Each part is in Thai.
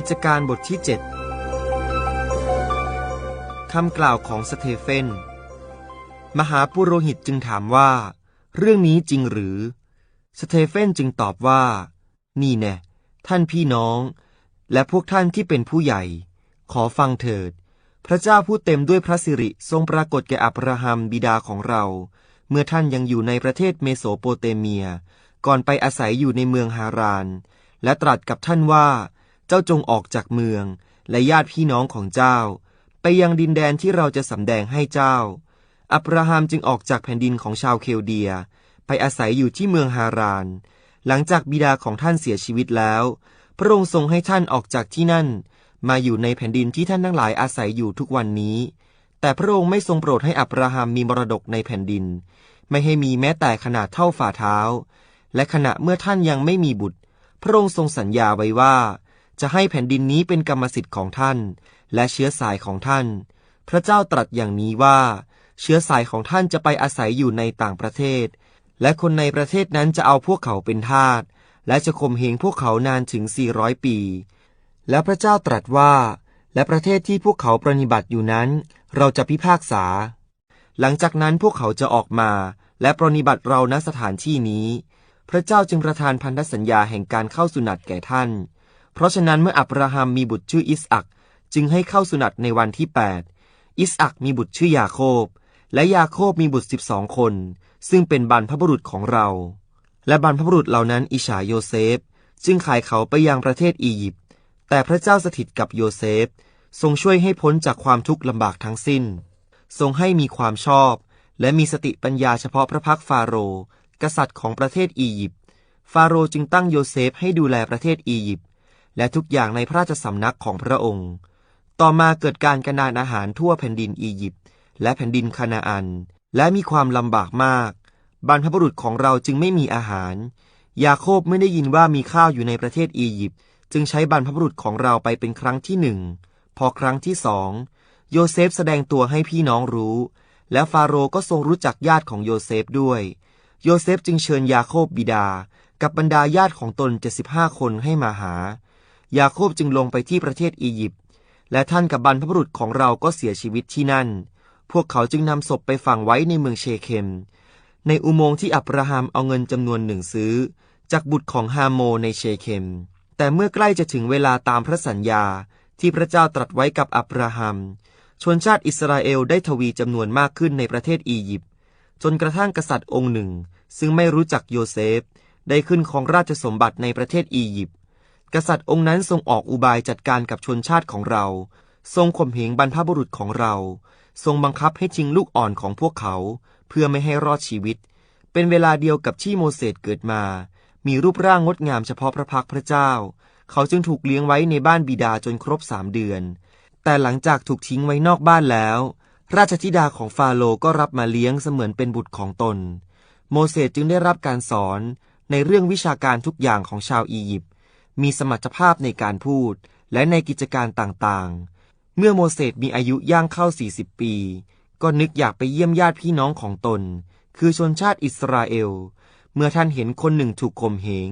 กิจการบทที่ 7คำกล่าวของสเตเฟน มหาปุโรหิตจึงถามว่า เรื่องนี้จริงหรือ สเตเฟนจึงตอบว่า นี่แน่ท่านพี่น้อง และพวกท่านที่เป็นผู้ใหญ่ ขอฟังเถิด พระเจ้าผู้เต็มด้วยพระสิริทรงปรากฏแก่อับราฮัมบิดาของเรา เมื่อท่านยังอยู่ในประเทศเมโสโปเตเมีย ก่อนไปอาศัยอยู่ในเมืองฮาราน และตรัสกับท่านว่า เจ้าจงออกจากเมือง และญาติพี่น้องของเจ้า ไปยังดินแดนที่เราจะสำแดงให้เจ้า อับราฮัมจึงออกจากแผ่นดินของชาวเคลเดีย ไปอาศัยอยู่ที่เมืองฮาราน หลังจากบิดาของท่านเสียชีวิตแล้ว พระองค์ทรงให้ท่านออกจากที่นั่น มาอยู่ในแผ่นดินที่ท่านทั้งหลายอาศัยอยู่ทุกวันนี้ แต่พระองค์ไม่ทรงโปรดให้อับราฮัมมีมรดกในแผ่นดิน ไม่ให้มีแม้แต่ขนาดเท่าฝ่าเท้า และขณะเมื่อท่านยังไม่มีบุตร พระองค์ทรงสัญญาไว้ว่า จะให้แผ่นดินนี้เป็นกรรมสิทธิ์ของท่าน และเชื้อสายของท่าน พระเจ้าตรัสอย่างนี้ว่า เชื้อสายของท่านจะไปอาศัยอยู่ในต่างประเทศ และคนในประเทศนั้นจะเอาพวกเขาเป็นทาส และจะข่มเหงพวกเขานานถึง 400 ปี แล้วพระเจ้าตรัสว่า และประเทศที่พวกเขาปรนิบัติอยู่นั้น เราจะพิพากษา หลังจากนั้นพวกเขาจะออกมา และปรนิบัติเราณสถานที่นี้ พระเจ้าจึงประทานพันธสัญญาแห่งการเข้าสุนัตแก่ท่าน เพราะฉะนั้นเมื่ออับราฮัมมีบุตรชื่ออิสอักจึงให้เข้าสุนัตในวันที่ 8 อิสอักมีบุตรชื่อยาโคบ และยาโคบมีบุตร 12 คน ซึ่งเป็นบรรพบุรุษของเรา และบรรพบุรุษเหล่านั้นอิฉาโยเซฟ จึงขายเขาไปยังประเทศอียิปต์แต่พระเจ้าสถิตกับโยเซฟ ทรงช่วยให้พ้นจากความทุกข์ลำบากทั้งสิ้น ทรงให้มีความชอบ และมีสติปัญญาเฉพาะพระพักฟาโรห์กษัตริย์ของประเทศอียิปต์ฟาโรห์จึงตั้งโยเซฟให้ดูแลประเทศอียิปต์ และทุกอย่างในพระราชสำนักของพระองค์ ต่อมาเกิดการกระนานอาหารทั่วแผ่นดินอียิปต์และแผ่นดินคานาอัน และมีความลำบากมาก บรรพบุรุษของเราจึงไม่มีอาหาร ยาโคบไม่ได้ยินว่ามีข้าวอยู่ในประเทศอียิปต์จึงใช้บรรพบุรุษของเราไปเป็นครั้งที่หนึ่ง พอครั้งที่สองโยเซฟแสดงตัวให้พี่น้องรู้ และฟาโรก็ทรงรู้จักญาติของโยเซฟด้วย โยเซฟจึงเชิญยาโคบบิดา กับบรรดาญาติของตนเจ็ดสิบห้าคนให้มาหา ยาโคบจึงลงไปที่ประเทศอียิปต์ และท่านกับบรรพบุรุษของเราก็เสียชีวิตที่นั่น พวกเขาจึงนำศพไปฝังไว้ในเมืองเชเคม ในอุโมงค์ที่อับราฮัมเอาเงินจำนวนหนึ่งซื้อ จากบุตรของฮาโมในเชเคม แต่เมื่อใกล้จะถึงเวลาตามพระสัญญาที่พระเจ้าตรัสไว้กับอับราฮัม ชนชาติอิสราเอลได้ทวีจำนวนมากขึ้นในประเทศอียิปต์ จนกระทั่งกษัตริย์องค์หนึ่ง ซึ่งไม่รู้จักโยเซฟ ได้ขึ้นของราชสมบัติในประเทศอียิปต์ กษัตริย์องค์นั้นทรงออกอุบายจัดการกับชนชาติของเรา ทรงข่มเหงบรรพบุรุษของเรา ทรงบังคับให้ชิงลูกอ่อนของพวกเขา เพื่อไม่ให้รอดชีวิต เป็นเวลาเดียวกับที่โมเสสเกิดมา มีรูปร่างงดงามเฉพาะพระพักพระเจ้า เขาจึงถูกเลี้ยงไว้ในบ้านบิดาจนครบสามเดือน แต่หลังจากถูกทิ้งไว้นอกบ้านแล้ว ราชธิดาของฟาโรก็รับมาเลี้ยงเสมือนเป็นบุตรของตน โมเสสจึงได้รับการสอนในเรื่องวิชาการทุกอย่างของชาวอียิปต์ มีสมรรถภาพในการพูด และในกิจการต่างๆ เมื่อโมเสสมีอายุย่างเข้า 40 ปี ก็นึกอยากไปเยี่ยมญาติพี่น้องของตน คือชนชาติอิสราเอล เมื่อท่านเห็นคนหนึ่งถูกข่มเหง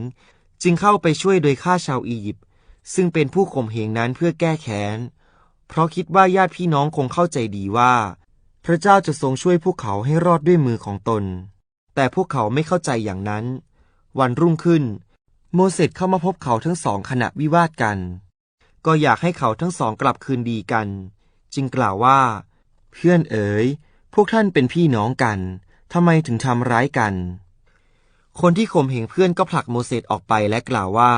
จึงเข้าไปช่วยโดยฆ่าชาวอียิปต์ซึ่งเป็นผู้ข่มเหงนั้นเพื่อแก้แค้น เพราะคิดว่าญาติพี่น้องคงเข้าใจดีว่า พระเจ้าจะทรงช่วยพวกเขาให้รอดด้วยมือของตน แต่พวกเขาไม่เข้าใจอย่างนั้น วันรุ่งขึ้น โมเสสเข้ามาพบเขาทั้งสองขณะวิวาทกัน ก็อยากให้เขาทั้งสองกลับคืนดีกัน จึงกล่าวว่า เพื่อนเอ๋ย พวกท่านเป็นพี่น้องกันทำไมถึงทำร้ายกัน คนที่ข่มเหงเพื่อนก็ผลักโมเสสออกไปและกล่าวว่า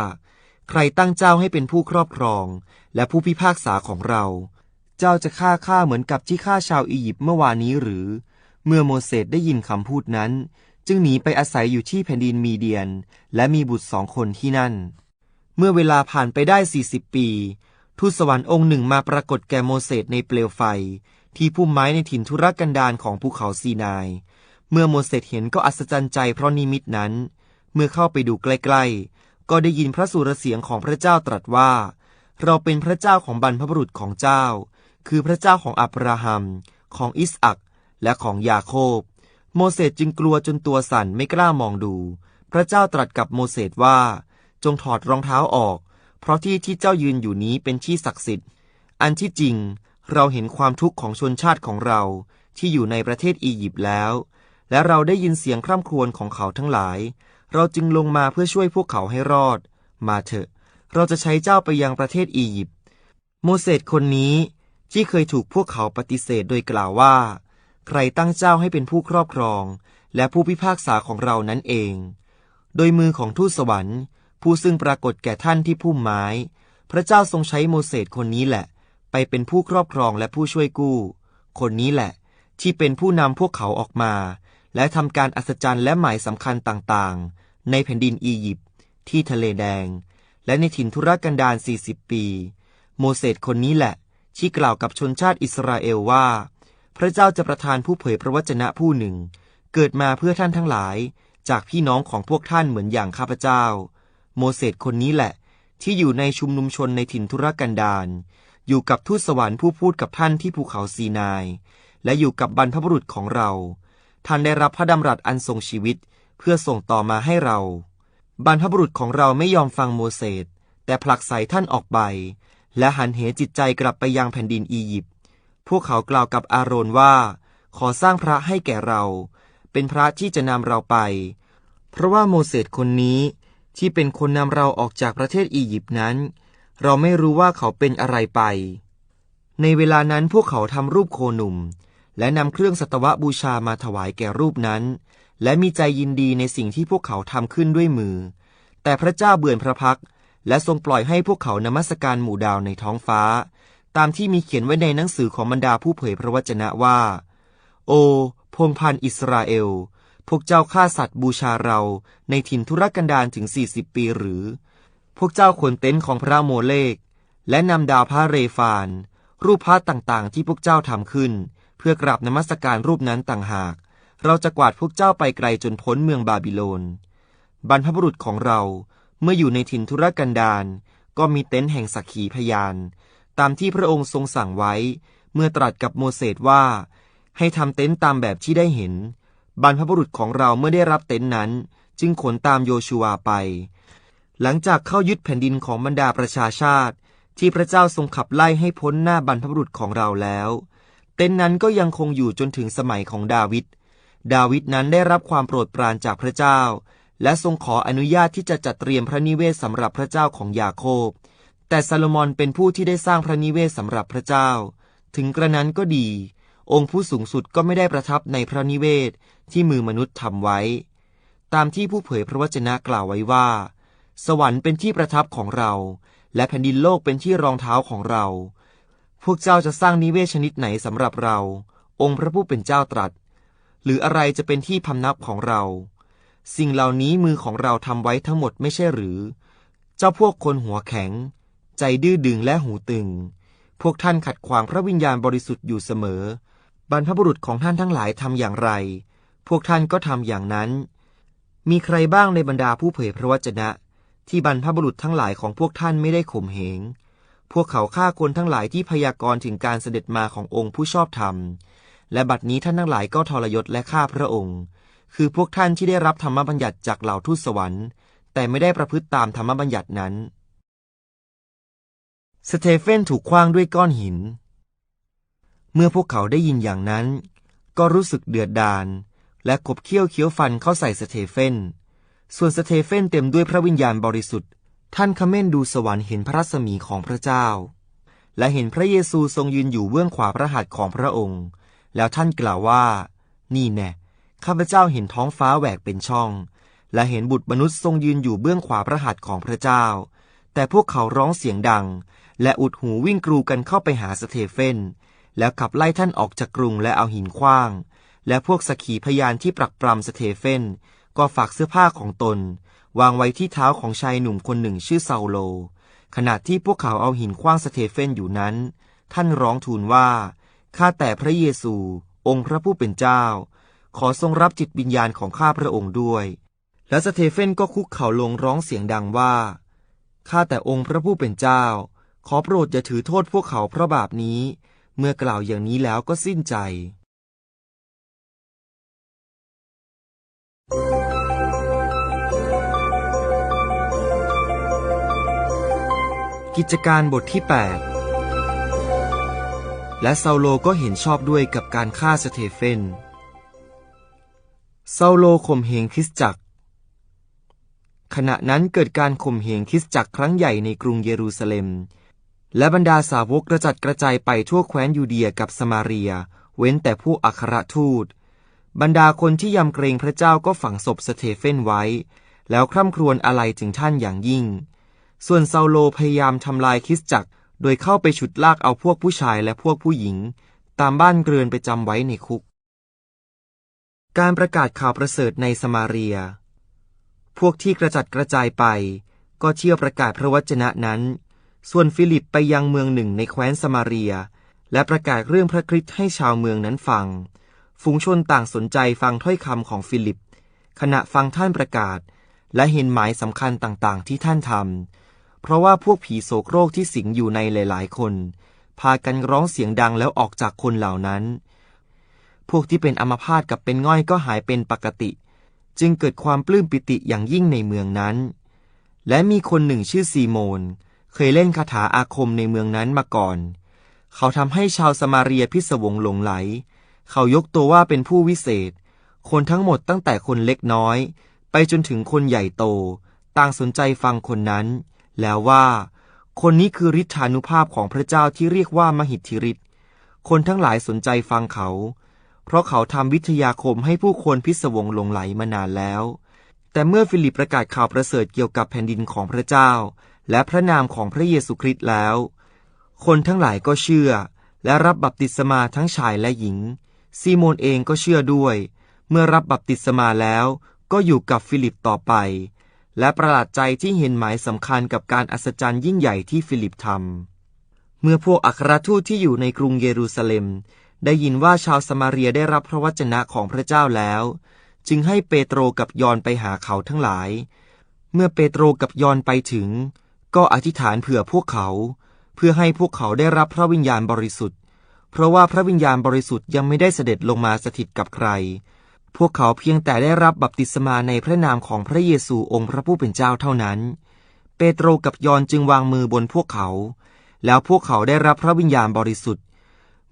ใครตั้งเจ้าให้เป็นผู้ครอบครอง และผู้พิพากษาของเรา เจ้าจะฆ่าข้าเหมือนกับที่ฆ่าชาวอียิปต์เมื่อวานนี้หรือ เมื่อโมเสสได้ยินคำพูดนั้น จึงหนีไปอาศัยอยู่ที่แผ่นดินมีเดียน และมีบุตรสองคนที่นั่น เมื่อเวลาผ่านไปได้ 40 ปี ทูตสวรรค์องค์หนึ่งมาปรากฏแก่โมเสสในเปลวไฟ ที่พุ่มไม้ในถิ่นทุรกันดารของภูเขาซีนาย เมื่อโมเสสเห็นก็อัศจรรย์ใจเพราะนิมิตนั้น เมื่อเข้าไปดูใกล้ๆ ก็ได้ยินพระสุรเสียงของพระเจ้าตรัสว่า เราเป็นพระเจ้าของบรรพบุรุษของเจ้า คือพระเจ้าของอับราฮัม ของอิสอักและของยาโคบ โมเสสจึงกลัวจนตัวสั่นไม่กล้ามองดู พระเจ้าตรัสกับโมเสสว่า จงถอดรองเท้าออก เพราะที่ที่เจ้ายืนอยู่นี้เป็นที่ศักดิ์สิทธิ์ อันที่จริงเราเห็นความทุกข์ของชนชาติของเราที่อยู่ในประเทศอียิปต์แล้ว และเราได้ยินเสียงคร่ำครวญของเขาทั้งหลาย เราจึงลงมาเพื่อช่วยพวกเขาให้รอด มาเถอะ เราจะใช้เจ้าไปยังประเทศอียิปต์ โมเสสคนนี้ที่เคยถูกพวกเขาปฏิเสธโดยกล่าวว่า ใครตั้งเจ้าให้เป็นผู้ครอบครอง และผู้พิพากษาของเรานั้นเอง โดยมือของทูตสวรรค์ ผู้ซึ่งปรากฏแก่ท่านที่พุ่มไม้ พระเจ้าทรงใช้โมเสสคนนี้แหละ ไปเป็นผู้ครอบครองและผู้ช่วยกู้ คนนี้แหละ ที่เป็นผู้นำพวกเขาออกมา และทำการอัศจรรย์และหมายสำคัญต่างๆ ในแผ่นดินอียิปต์ที่ทะเลแดง และในถิ่นทุรกันดาร40 ปี โมเสสคนนี้แหละ ที่กล่าวกับชนชาติอิสราเอลว่า พระเจ้าจะประทานผู้เผยพระวจนะผู้หนึ่ง เกิดมาเพื่อท่านทั้งหลาย จากพี่น้องของพวกท่านเหมือนอย่างข้าพเจ้า โมเสสคนนี้แหละ ที่อยู่ในชุมนุมชนในถิ่นทุรกันดารอยู่กับทูตสวรรค์ผู้พูดกับท่านที่ภูเขาซีนาย และอยู่กับบรรพบุรุษของเรา ท่านได้รับพระดำรัสอันทรงชีวิต เพื่อส่งต่อมาให้เรา บรรพบุรุษของเราไม่ยอมฟังโมเสสแต่ผลักใส่ท่านออกไป และหันเหจิตใจกลับไปยังแผ่นดินอียิปต์ พวกเขากล่าวกับอาโรนว่า ขอสร้างพระให้แก่เรา เป็นพระที่จะนำเราไป เพราะว่าโมเสสคนนี้ที่เป็นคนนำเราออกจากประเทศอียิปต์นั้น เราไม่รู้ว่าเขาเป็นอะไรไป ในเวลานั้นพวกเขาทำรูปโคหนุ่ม และนำเครื่องสัตวบูชามาถวายแก่รูปนั้น และมีใจยินดีในสิ่งที่พวกเขาทำขึ้นด้วยมือ แต่พระเจ้าเบื่อพระพัก และทรงปล่อยให้พวกเขานมัสการหมู่ดาวในท้องฟ้า ตามที่มีเขียนไว้ในหนังสือของบรรดาผู้เผยพระวจนะว่า โอ พงพันอิสราเอล พวกเจ้าฆ่าสัตว์บูชาเราในถิ่นทุรกันดารถึง40ปีหรือ พวกเจ้าขนเต็นท์ของพระโมเลก และนำดาวพระเรฟาน รูปพระต่างๆ ที่พวกเจ้าทำขึ้น เพื่อกราบนมัสการรูปนั้นต่างหาก เราจะกวาดพวกเจ้าไปไกลจนพ้นเมืองบาบิโลน บรรพบุรุษของเราเมื่ออยู่ในถิ่นทุรกันดารก็มีเต็นท์แห่งสักขีพยาน ตามที่พระองค์ทรงสั่งไว้ เมื่อตรัสกับโมเสสว่า ให้ทำเต็นท์ตามแบบที่ได้เห็น บรรพบุรุษของเราเมื่อได้รับเต็นท์นั้น จึงขนตามโยชูวาไป หลังจากเข้ายึดแผ่นดินของบรรดาประชาชาติ ที่พระเจ้าทรงขับไล่ให้พ้นหน้าบรรพบุรุษของเราแล้ว เต็นท์นั้นก็ยังคงอยู่จนถึงสมัยของดาวิดดาวิดนั้นได้รับความโปรดปรานจากพระเจ้า และทรงขออนุญาตที่จะจัดเตรียมพระนิเวศสำหรับพระเจ้าของยาโคบ แต่ซาโลมอนเป็นผู้ที่ได้สร้างพระนิเวศสำหรับพระเจ้า ถึงกระนั้นก็ดี องค์ผู้สูงสุดก็ไม่ได้ประทับในพระนิเวศที่มือมนุษย์ทำไว้ ตามที่ผู้เผยพระวจนะกล่าวไว้ว่า สวรรค์เป็นที่ประทับของเรา และแผ่นดินโลกเป็นที่รองเท้าของเรา พวกเจ้าจะสร้างนิเวศชนิดไหนสำหรับเรา องค์พระผู้เป็นเจ้าตรัส หรืออะไรจะเป็นที่พำนับของเรา สิ่งเหล่านี้มือของเราทำไว้ทั้งหมดไม่ใช่หรือ เจ้าพวกคนหัวแข็ง ใจดื้อดึงและหูตึง พวกท่านขัดขวางพระวิญญาณบริสุทธิ์อยู่เสมอ บรรพบุรุษของท่านทั้งหลายทำอย่างไร พวกท่านก็ทำอย่างนั้น มีใครบ้างในบรรดาผู้เผยพระวจนะ ที่บรรพบุรุษทั้งหลายของพวกท่านไม่ได้ข่มเหง พวกเขาฆ่าคนทั้งหลายที่พยากรณ์ถึงการเสด็จมาขององค์ผู้ชอบธรรม และบัดนี้ท่านทั้งหลายก็ทรยศและฆ่าพระองค์ คือพวกท่านที่ได้รับธรรมบัญญัติจากเหล่าทูตสวรรค์ แต่ไม่ได้ประพฤติตามธรรมบัญญัตินั้น สเตเฟนถูกคว้างด้วยก้อนหิน เมื่อพวกเขาได้ยินอย่างนั้น ก็รู้สึกเดือดดาลและขบเคี้ยวเคี้ยวฟันเข้าใส่สเตเฟน ส่วนสเตเฟนเต็มด้วยพระวิญญาณบริสุทธิ์ ท่านขม้นดูสวรรค์เห็นพระรัศมีของพระเจ้า และเห็นพระเยซูทรงยืนอยู่เบื้องขวาพระหัตถ์ของพระองค์ แล้วท่านกล่าวว่า นี่แน่ข้าพเจ้าเห็นท้องฟ้าแหวกเป็นช่อง และเห็นบุตรมนุษย์ทรงยืนอยู่เบื้องขวาพระหัตถ์ของพระเจ้า แต่พวกเขาร้องเสียงดัง และอุดหูวิ่งกรูกันเข้าไปหาสเตเฟน แล้วขับไล่ท่านออกจากกรุงและเอาหินขว้าง และพวกสกขีพยานที่ปรักปรำสเตเฟน ก็ฝากเสื้อผ้าของตน วางไว้ที่เท้าของชายหนุ่มคนหนึ่งชื่อเซาโล ขณะที่พวกเขาเอาหินขว้างสเตเฟนอยู่นั้น ท่านร้องทูลว่า ข้าแต่พระเยซู องค์พระผู้เป็นเจ้า ขอทรงรับจิตวิญญาณของข้าพระองค์ด้วย และสเตเฟนก็คุกเข่าลงร้องเสียงดังว่า ข้าแต่องค์พระผู้เป็นเจ้า ขอโปรดอย่าถือโทษพวกเขาเพราะบาปนี้ เมื่อกล่าวอย่างนี้แล้วก็สิ้นใจ กิจการบทที่ 8 และเซาโลก็เห็นชอบด้วยกับการฆ่าสเตเฟนเซาโลข่มเหงคริสตจักร ขณะนั้นเกิดการข่มเหงคริสตจักรครั้งใหญ่ในกรุงเยรูซาเล็ม และบรรดาสาวกกระจัดกระจายไปทั่วแคว้นยูเดียกับสมาเรีย เว้นแต่ผู้อัครทูต บรรดาคนที่ยำเกรงพระเจ้าก็ฝังศพสเตเฟนไว้ แล้วคร่ำครวญอะไรถึงท่านอย่างยิ่ง ส่วนเซาโลพยายามทำลายคริสตจักร โดยเข้าไปฉุดลากเอาพวกผู้ชายและพวกผู้หญิง ตามบ้านเรือนไปจำไว้ในคุก การประกาศข่าวประเสริฐในสมาเรีย พวกที่กระจัดกระจายไป ก็เชื่อประกาศพระวจนะนั้น ส่วนฟิลิปไปยังเมืองหนึ่งในแคว้นสมาเรีย และประกาศเรื่องพระคริสต์ให้ชาวเมืองนั้นฟัง ฝูงชนต่างสนใจฟังถ้อยคำของฟิลิป ขณะฟังท่านประกาศ และเห็นหมายสำคัญต่างๆ ที่ท่านทำ เพราะว่าพวกผีโสโรกที่สิงอยู่ในหลาย ๆ คน พากันร้องเสียงดังแล้วออกจากคนเหล่านั้น พวกที่เป็นอัมพาตกับเป็นง่อยก็หายเป็นปกติ จึงเกิดความปลื้มปิติอย่างยิ่งในเมืองนั้น และมีคนหนึ่งชื่อซีโมน เคยเล่นคาถาอาคมในเมืองนั้นมาก่อน เขาทำให้ชาวสมาเรียพิศวงหลงไหล เขายกตัวว่าเป็นผู้วิเศษ คนทั้งหมดตั้งแต่คนเล็กน้อย ไปจนถึงคนใหญ่โต ต่างสนใจฟังคนนั้น แล้วว่า คนนี้คือฤทธานุภาพของพระเจ้าที่เรียกว่ามหิทธิฤทธิ์คนทั้งหลายสนใจฟังเขา เพราะเขาทำวิทยาคมให้ผู้คนพิศวงหลงไหลมานานแล้ว แต่เมื่อฟิลิปประกาศข่าวประเสริฐเกี่ยวกับแผ่นดินของพระเจ้า และพระนามของพระเยซูคริสต์แล้ว คนทั้งหลายก็เชื่อ และรับบัพติศมาทั้งชายและหญิง ซีโมนเองก็เชื่อด้วย เมื่อรับบัพติศมาแล้วก็อยู่กับฟิลิปต่อไป และประหลาดใจที่เห็นหมายสำคัญกับการอัศจรรย์ยิ่งใหญ่ที่ฟิลิปทำ เมื่อพวกอัครทูตที่อยู่ในกรุงเยรูซาเล็ม ได้ยินว่าชาวสมาเรียได้รับพระวจนะของพระเจ้าแล้ว จึงให้เปโตรกับยอนไปหาเขาทั้งหลาย เมื่อเปโตรกับยอนไปถึง ก็อธิษฐานเผื่อพวกเขา เพื่อให้พวกเขาได้รับพระวิญญาณบริสุทธิ์ เพราะว่าพระวิญญาณบริสุทธิ์ยังไม่ได้เสด็จลงมาสถิตกับใคร พวกเขาเพียงแต่ได้รับบัพติศมาในพระนามของพระเยซูองค์พระผู้เป็นเจ้าเท่านั้น เปโตรกับยอนจึงวางมือบนพวกเขา แล้วพวกเขาได้รับพระวิญญาณบริสุทธิ์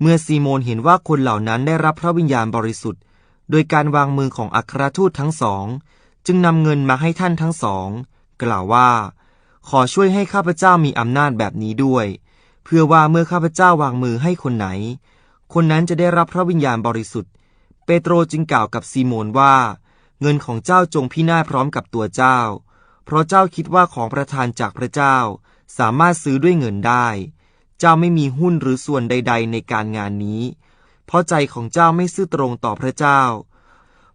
เมื่อซีโมนเห็นว่าคนเหล่านั้นได้รับพระวิญญาณบริสุทธิ์ โดยการวางมือของอัครทูตทั้งสอง จึงนำเงินมาให้ท่านทั้งสอง กล่าวว่า ขอช่วยให้ข้าพเจ้ามีอำนาจแบบนี้ด้วย เพื่อว่าเมื่อข้าพเจ้าวางมือให้คนไหน คนนั้นจะได้รับพระวิญญาณบริสุทธิ์ เปโตรจึงกล่าวกับซีโมนว่า เงินของเจ้าจงพินาศพร้อมกับตัวเจ้า เพราะเจ้าคิดว่าของประทานจากพระเจ้าสามารถซื้อด้วยเงินได้ เจ้าไม่มีหุ้นหรือส่วนใด ๆ ในการงานนี้ เพราะใจของเจ้าไม่ซื่อตรงต่อพระเจ้า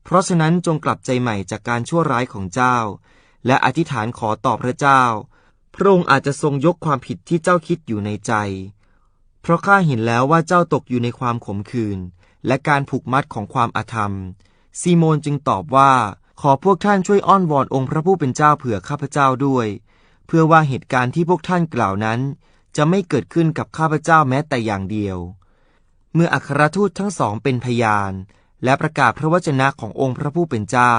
เพราะฉะนั้นจงกลับใจใหม่จากการชั่วร้ายของเจ้า และอธิษฐานขอต่อพระเจ้า พระองค์อาจจะทรงยกความผิดที่เจ้าคิดอยู่ในใจ เพราะข้าเห็นแล้วว่าเจ้าตกอยู่ในความขมขื่นและการผูกมัดของความอาธรรม ซีโมนจึงตอบว่า ขอพวกท่านช่วยอ้อนวอนองค์พระผู้เป็นเจ้าเผื่อข้าพเจ้าด้วย เพื่อว่าเหตุการณ์ที่พวกท่านกล่าวนั้น จะไม่เกิดขึ้นกับข้าพเจ้าแม้แต่อย่างเดียว เมื่ออัครทูตทั้งสองเป็นพยาน และประกาศพระวจนะขององค์พระผู้เป็นเจ้า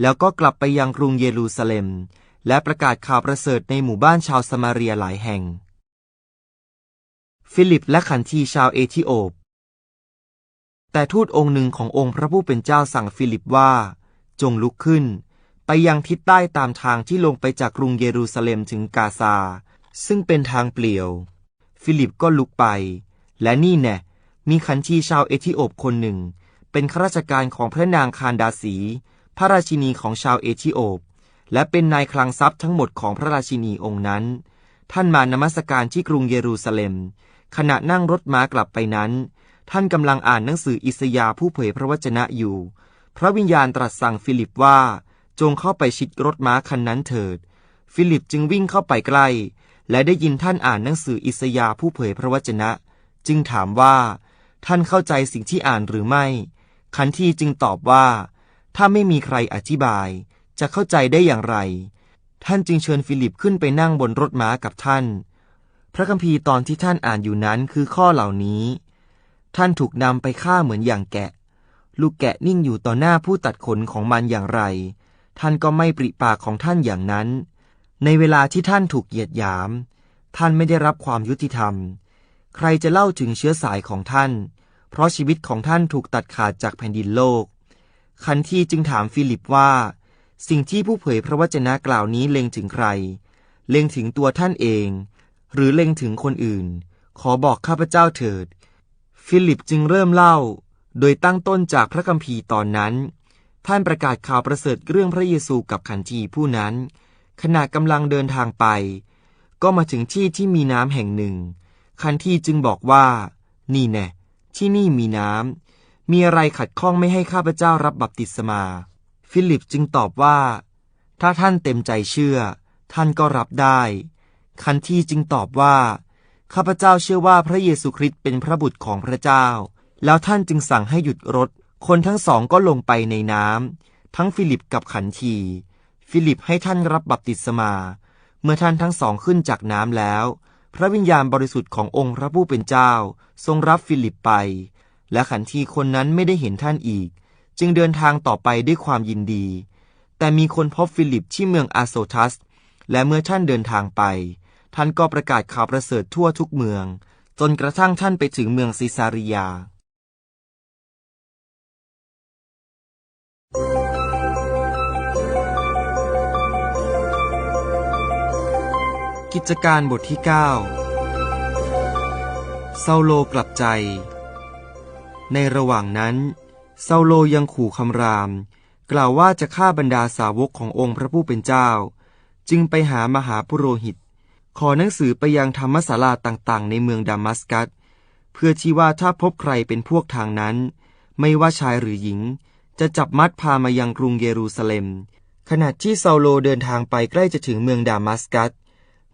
แล้วก็กลับไปยังกรุงเยรูซาเล็ม และประกาศข่าวประเสริฐในหมู่บ้านชาวสมาเรียหลายแห่ง ฟิลิปและขันทีชาวเอธิโอป แต่ทูตองค์หนึ่งขององค์พระผู้เป็นเจ้าสั่งฟิลิปว่า จงลุกขึ้น ไปยังทิศใต้ตามทางที่ลงไปจากกรุงเยรูซาเล็มถึงกาซา ซึ่งเป็นทางเปลี่ยว ฟิลิปก็ลุกไป และนี่แน่มีขันทีชาวเอธิโอปคนหนึ่ง เป็นข้าราชการของพระนางคานดาสี พระราชินีของชาวเอธิโอป และเป็นนายคลังทรัพย์ทั้งหมดของพระราชินีองค์นั้น ท่านมานมัสการที่กรุงเยรูซาเล็ม ขณะนั่งรถม้ากลับไปนั้น ท่านกำลังอ่านหนังสืออิสยาห์ผู้เผยพระวจนะอยู่ พระวิญญาณตรัสสั่งฟิลิปว่า จงเข้าไปชิดรถม้าคันนั้นเถิด ฟิลิปจึงวิ่งเข้าไปใกล้ และได้ยินท่านอ่านหนังสืออิสยาห์ผู้เผยพระวจนะ จึงถามว่า ท่านเข้าใจสิ่งที่อ่านหรือไม่ขันทีจึงตอบว่า ถ้าไม่มีใครอธิบาย จะเข้าใจได้อย่างไร ท่านจึงเชิญฟิลิปขึ้นไปนั่งบนรถม้ากับท่าน พระคัมภีร์ตอนที่ท่านอ่านอยู่นั้นคือข้อเหล่านี้ ท่านถูกนำไปฆ่าเหมือนอย่างแกะ ลูกแกะนิ่งอยู่ต่อหน้าผู้ตัดขนของมันอย่างไร ท่านก็ไม่ปริปากของท่านอย่างนั้น ในเวลาที่ท่านถูกเหยียดหยาม ท่านไม่ได้รับความยุติธรรม ใครจะเล่าถึงเชื้อสายของท่าน เพราะชีวิตของท่านถูกตัดขาดจากแผ่นดินโลกคันที่จึงถามฟิลิปว่า สิ่งที่ผู้เผยพระวจนะกล่าวนี้เล็งถึงใคร เล็งถึงตัวท่านเอง หรือเล็งถึงคนอื่น ขอบอกข้าพเจ้าเถิด ฟิลิปจึงเริ่มเล่า โดยตั้งต้นจากพระคัมภีร์ตอนนั้น ท่านประกาศข่าวประเสริฐเรื่องพระเยซูกับขันทีผู้นั้น ขณะกำลังเดินทางไป ก็มาถึงที่ที่มีน้ำแห่งหนึ่งคันทีจึงบอกว่า นี่แน่ที่นี่มีน้ำมีอะไรขัดข้องไม่ให้ข้าพเจ้ารับบัพติศมา ฟิลิปจึงตอบว่า ถ้าท่านเต็มใจเชื่อ ท่านก็รับได้ คันทีจึงตอบว่า ข้าพเจ้าเชื่อว่าพระเยซูคริสต์เป็นพระบุตรของพระเจ้า แล้วท่านจึงสั่งให้หยุดรถ คนทั้งสองก็ลงไปในน้ำทั้งฟิลิปกับขันที ฟิลิปให้ท่านรับบัพติศมา เมื่อท่านทั้งสองขึ้นจากน้ำแล้ว พระวิญญาณบริสุทธิ์ขององค์พระผู้เป็นเจ้า ทรงรับฟิลิปไป และขันทีคนนั้นไม่ได้เห็นท่านอีก จึงเดินทางต่อไปด้วยความยินดี แต่มีคนพบฟิลิปที่เมืองอาโซทัส และเมื่อท่านเดินทางไป ท่านก็ประกาศข่าวประเสริฐทั่วทุกเมือง จนกระทั่งท่านไปถึงเมืองซิซาริยา กิจการบทที่ 9 เซาโลกลับใจ ในระหว่างนั้น เซาโลยังขู่คำราม กล่าวว่าจะฆ่าบรรดาสาวกขององค์พระผู้เป็นเจ้า จึงไปหามหาปุโรหิต ขอหนังสือไปยังธรรมศาลาต่างๆ ในเมืองดามัสกัส เพื่อที่ว่าถ้าพบใครเป็นพวกทางนั้น ไม่ว่าชายหรือหญิง จะจับมัดพามายังกรุงเยรูซาเล็ม ขณะที่เซาโลเดินทางไปใกล้จะถึงเมืองดามัสกัส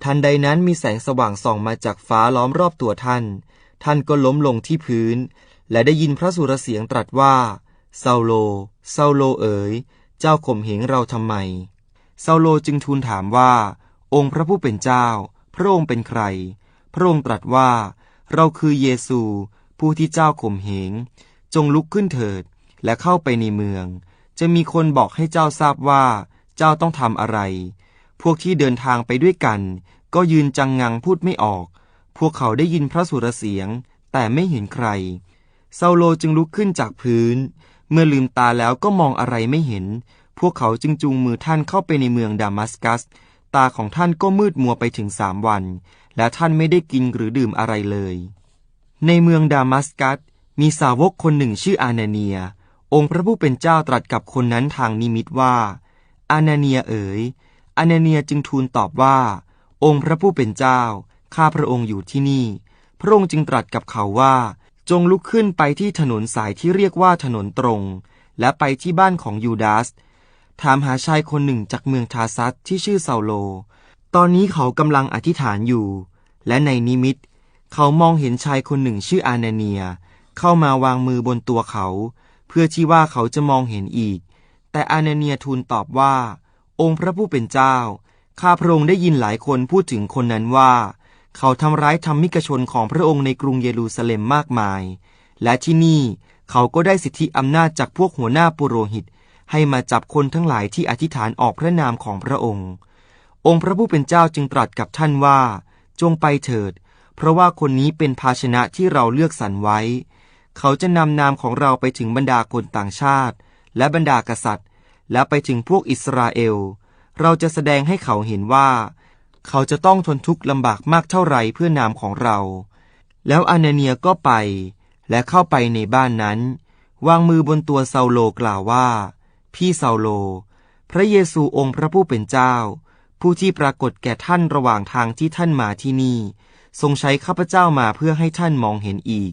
ทันใดนั้นมีแสงสว่างส่องมาจากฟ้าล้อมรอบตัวท่าน ท่านก็ล้มลงที่พื้น และได้ยินพระสุรเสียงตรัสว่าเซาโลเซาโลเอ๋ย เจ้าข่มเหงเราทำไมเซาโลจึงทูลถามว่า องค์พระผู้เป็นเจ้า พระองค์เป็นใคร พระองค์ตรัสว่า เราคือเยซู ผู้ที่เจ้าข่มเหง จงลุกขึ้นเถิด และเข้าไปในเมือง จะมีคนบอกให้เจ้าทราบว่า เจ้าต้องทำอะไร พวกที่เดินทางไปด้วยกัน ก็ยืนจังงังพูดไม่ออก พวกเขาได้ยินพระสุรเสียง แต่ไม่เห็นใคร เซาโลจึงลุกขึ้นจากพื้น เมื่อลืมตาแล้วก็มองอะไรไม่เห็น พวกเขาจึงจูงมือท่านเข้าไปในเมืองดามัสกัส ตาของท่านก็มืดมัวไปถึงสามวัน และท่านไม่ได้กินหรือดื่มอะไรเลย ในเมืองดามัสกัส มีสาวกคนหนึ่งชื่ออานาเนีย องค์พระผู้เป็นเจ้าตรัสกับคนนั้นทางนิมิตว่า อานาเนียเอ๋ย อานาเนียจึงทูลตอบว่า องค์พระผู้เป็นเจ้า ข้าพระองค์อยู่ที่นี่ พระองค์จึงตรัสกับเขาว่า จงลุกขึ้นไปที่ถนนสายที่เรียกว่าถนนตรง และไปที่บ้านของยูดาส ถามหาชายคนหนึ่งจากเมืองทาซัสที่ชื่อเซาโล ตอนนี้เขากำลังอธิษฐานอยู่ และในนิมิต เขามองเห็นชายคนหนึ่งชื่ออานาเนีย เข้ามาวางมือบนตัวเขา เพื่อที่ว่าเขาจะมองเห็นอีก แต่อานาเนียทูลตอบว่า องค์พระผู้เป็นเจ้า ข้าพระองค์ได้ยินหลายคนพูดถึงคนนั้นว่า เขาทำร้ายธรรมิกชนของพระองค์ในกรุงเยรูซาเล็มมากมาย และที่นี่เขาก็ได้สิทธิอำนาจจากพวกหัวหน้าปุโรหิต ให้มาจับคนทั้งหลายที่อธิษฐานออกพระนามของพระองค์ องค์พระผู้เป็นเจ้าจึงตรัสกับท่านว่า จงไปเถิด เพราะว่าคนนี้เป็นภาชนะที่เราเลือกสรรไว้ เขาจะนำนามของเราไปถึงบรรดาคนต่างชาติ และบรรดากษัตริย์ และไปถึงพวกอิสราเอล เราจะแสดงให้เขาเห็นว่า เขาจะต้องทนทุกข์ลำบากมากเท่าไรเพื่อนามของเรา แล้วอานาเนียก็ไป และเข้าไปในบ้านนั้น วางมือบนตัวเซาโลกล่าวว่า พี่เซาโล พระเยซูองค์พระผู้เป็นเจ้า ผู้ที่ปรากฏแก่ท่านระหว่างทางที่ท่านมาที่นี่ ทรงใช้ข้าพเจ้ามาเพื่อให้ท่านมองเห็นอีก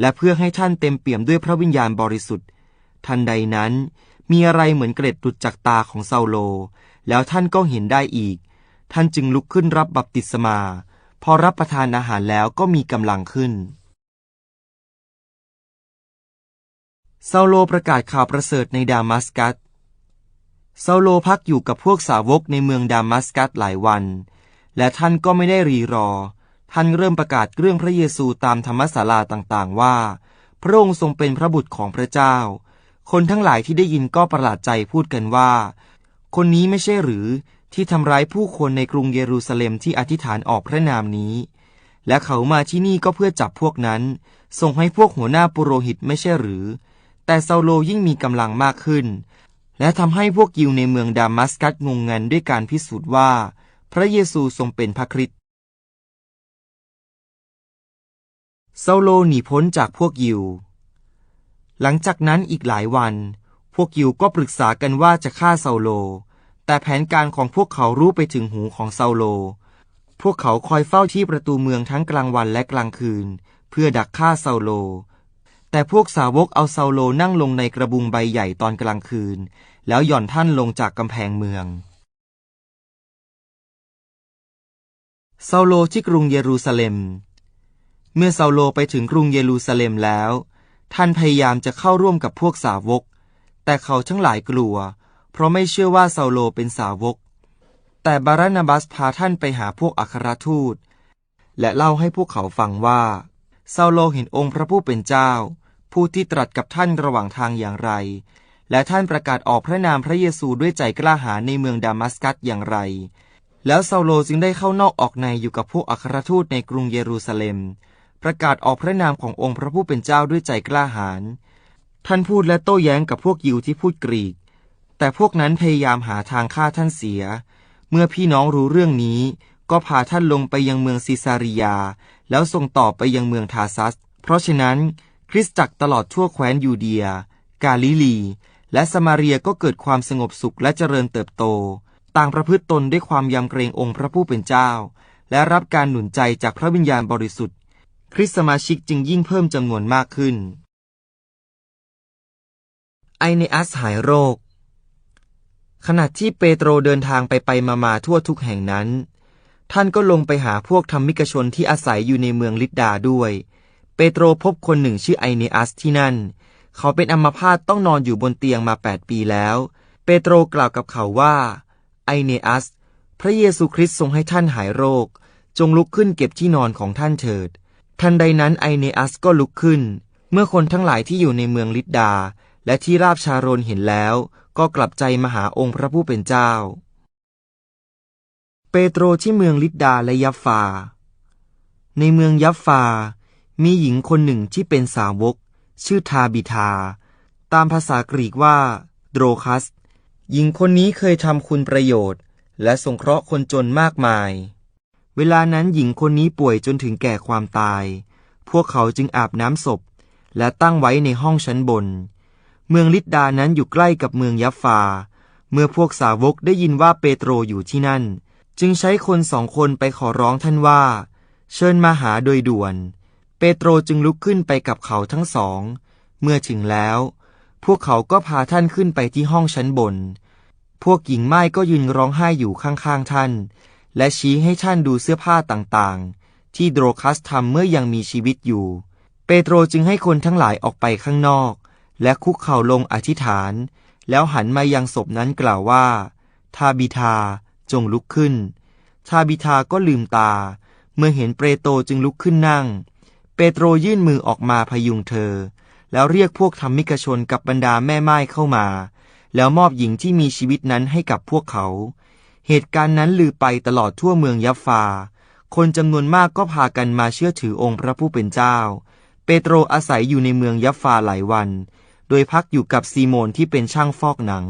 และเพื่อให้ท่านเต็มเปี่ยมด้วยพระวิญญาณบริสุทธิ์ ทันใดนั้น มีอะไรเหมือนเกล็ดหลุดจากตาของเซาโล แล้วท่านก็เห็นได้อีก ท่านจึงลุกขึ้นรับบัพติศมา พอรับประทานอาหารแล้วก็มีกำลังขึ้นเซาโลประกาศข่าวประเสริฐในดามัสกัสเซาโลพักอยู่กับพวกสาวกในเมืองดามัสกัสหลายวัน และท่านก็ไม่ได้รีรอ ท่านเริ่มประกาศเรื่องพระเยซูตามธรรมศาลาต่างๆ ว่า พระองค์ทรงเป็นพระบุตรของพระเจ้า คนทั้งหลายที่ได้ยินก็ประหลาดใจพูดกันว่า คนนี้ไม่ใช่หรือ ที่ทำร้ายผู้คนในกรุงเยรูซาเล็มที่อธิษฐานออกพระนามนี้ และเขามาที่นี่ก็เพื่อจับพวกนั้น ส่งให้พวกหัวหน้าปุโรหิตไม่ใช่หรือ แต่เซาโลยิ่งมีกำลังมากขึ้น และทำให้พวกยิวในเมืองดามัสกัสงงงันด้วยการพิสูจน์ว่า พระเยซูทรงเป็นพระคริสต์เซาโลหนีพ้นจากพวกยิว หลังจากนั้นอีกหลายวัน พวกยิวก็ปรึกษากันว่าจะฆ่าเซาโล แต่แผนการของพวกเขารู้ไปถึงหูของเซาโล พวกเขาคอยเฝ้าที่ประตูเมืองทั้งกลางวันและกลางคืน เพื่อดักฆ่าเซาโล แต่พวกสาวกเอาเซาโลนั่งลงในกระบุงใบใหญ่ตอนกลางคืน แล้วหย่อนท่านลงจากกำแพงเมืองเซาโลที่กรุงเยรูซาเล็ม เมื่อเซาโลไปถึงกรุงเยรูซาเล็มแล้ว ท่านพยายามจะเข้าร่วมกับพวกสาวก แต่เขาทั้งหลายกลัว เพราะไม่เชื่อว่าเซาโลเป็นสาวก แต่บารนาบัสพาท่านไปหาพวกอัครทูต และเล่าให้พวกเขาฟังว่าเซาโลเห็นองค์พระผู้เป็นเจ้า ผู้ที่ตรัสกับท่านระหว่างทางอย่างไร และท่านประกาศออกพระนามพระเยซูด้วยใจกล้าหาญในเมืองดามัสกัสอย่างไร แล้วเซาโลจึงได้เข้านอกออกในอยู่กับพวกอัครทูตในกรุงเยรูซาเล็ม ประกาศออกพระนามขององค์พระผู้เป็นเจ้าด้วยใจกล้าหาญท่านพูดและโต้แย้งกับพวกยิวที่พูดกรีก แต่พวกนั้นพยายามหาทางฆ่าท่านเสีย เมื่อพี่น้องรู้เรื่องนี้ ก็พาท่านลงไปยังเมืองซิซาริยา แล้วส่งต่อไปยังเมืองทาซัส เพราะฉะนั้นคริสตจักรตลอดทั่วแคว้นยูเดีย กาลิลี และสมาเรียก็เกิดความสงบสุขและเจริญเติบโต ต่างประพฤติตนด้วยความยำเกรงองค์พระผู้เป็นเจ้า และรับการหนุนใจจากพระวิญญาณบริสุทธิ์ คริสตสมาชิกจึงยิ่งเพิ่มจำนวนมากขึ้น ไอเนอัสหายโรค ขณะที่เปโตรเดินทางไปไปมามาทั่วทุกแห่งนั้น ท่านก็ลงไปหาพวกธรรมิกชนที่อาศัยอยู่ในเมืองลิดดาด้วย เปโตรพบคนหนึ่งชื่อไอเนอัสที่นั่น เขาเป็นอัมพาตต้องนอนอยู่บนเตียงมาแปดปีแล้ว เปโตรกล่าวกับเขาว่า ไอเนอัส พระเยซูคริสต์ทรงให้ท่านหายโรค จงลุกขึ้นเก็บที่นอนของท่านเถิด ทันใดนั้นไอเนอัสก็ลุกขึ้น เมื่อคนทั้งหลายที่อยู่ในเมืองลิดดา และที่ราบชาโรนเห็นแล้ว ก็กลับใจมาหาองค์พระผู้เป็นเจ้า เปโตรที่เมืองลิดดาและยัฟฟา ในเมืองยัฟฟา มีหญิงคนหนึ่งที่เป็นสาวก ชื่อทาบิทา ตามภาษากรีกว่าโดรคัส หญิงคนนี้เคยทำคุณประโยชน์ และสงเคราะห์คนจนมากมาย เวลานั้นหญิงคนนี้ป่วยจนถึงแก่ความตาย พวกเขาจึงอาบน้ำศพ และตั้งไว้ในห้องชั้นบน เมืองลิดดานั้นอยู่ใกล้กับเมืองยัฟฟา เมื่อพวกสาวกได้ยินว่าเปโตรอยู่ที่นั่น จึงใช้คนสองคนไปขอร้องท่านว่า เชิญมาหาโดยด่วน เปโตรจึงลุกขึ้นไปกับเขาทั้งสอง เมื่อถึงแล้ว พวกเขาก็พาท่านขึ้นไปที่ห้องชั้นบน พวกหญิงไม้ก็ยืนร้องไห้อยู่ข้างๆท่าน และชี้ให้ท่านดูเสื้อผ้าต่างๆ ที่โดรคัสทำเมื่อยังมีชีวิตอยู่ เปโตรจึงให้คนทั้งหลายออกไปข้างนอก และคุกเข่าลงอธิษฐาน แล้วหันมายังศพนั้นกล่าวว่า ทาบิทาจงลุกขึ้น ทาบิทาก็ลืมตา เมื่อเห็นเปโตรจึงลุกขึ้นนั่ง เปโตรยื่นมือออกมาพยุงเธอ แล้วเรียกพวกธรรมิกชนกับบรรดาแม่ไม้เข้ามา แล้วมอบหญิงที่มีชีวิตนั้นให้กับพวกเขา เหตุการณ์นั้นลือไปตลอดทั่วเมืองยัฟฟา คนจำนวนมากก็พากันมาเชื่อถือองค์พระผู้เป็นเจ้า เปโตรอาศัยอยู่ในเมืองยัฟฟาหลายวัน โดยพักอยู่กับซีโมนที่เป็นช่างฟอกหนัง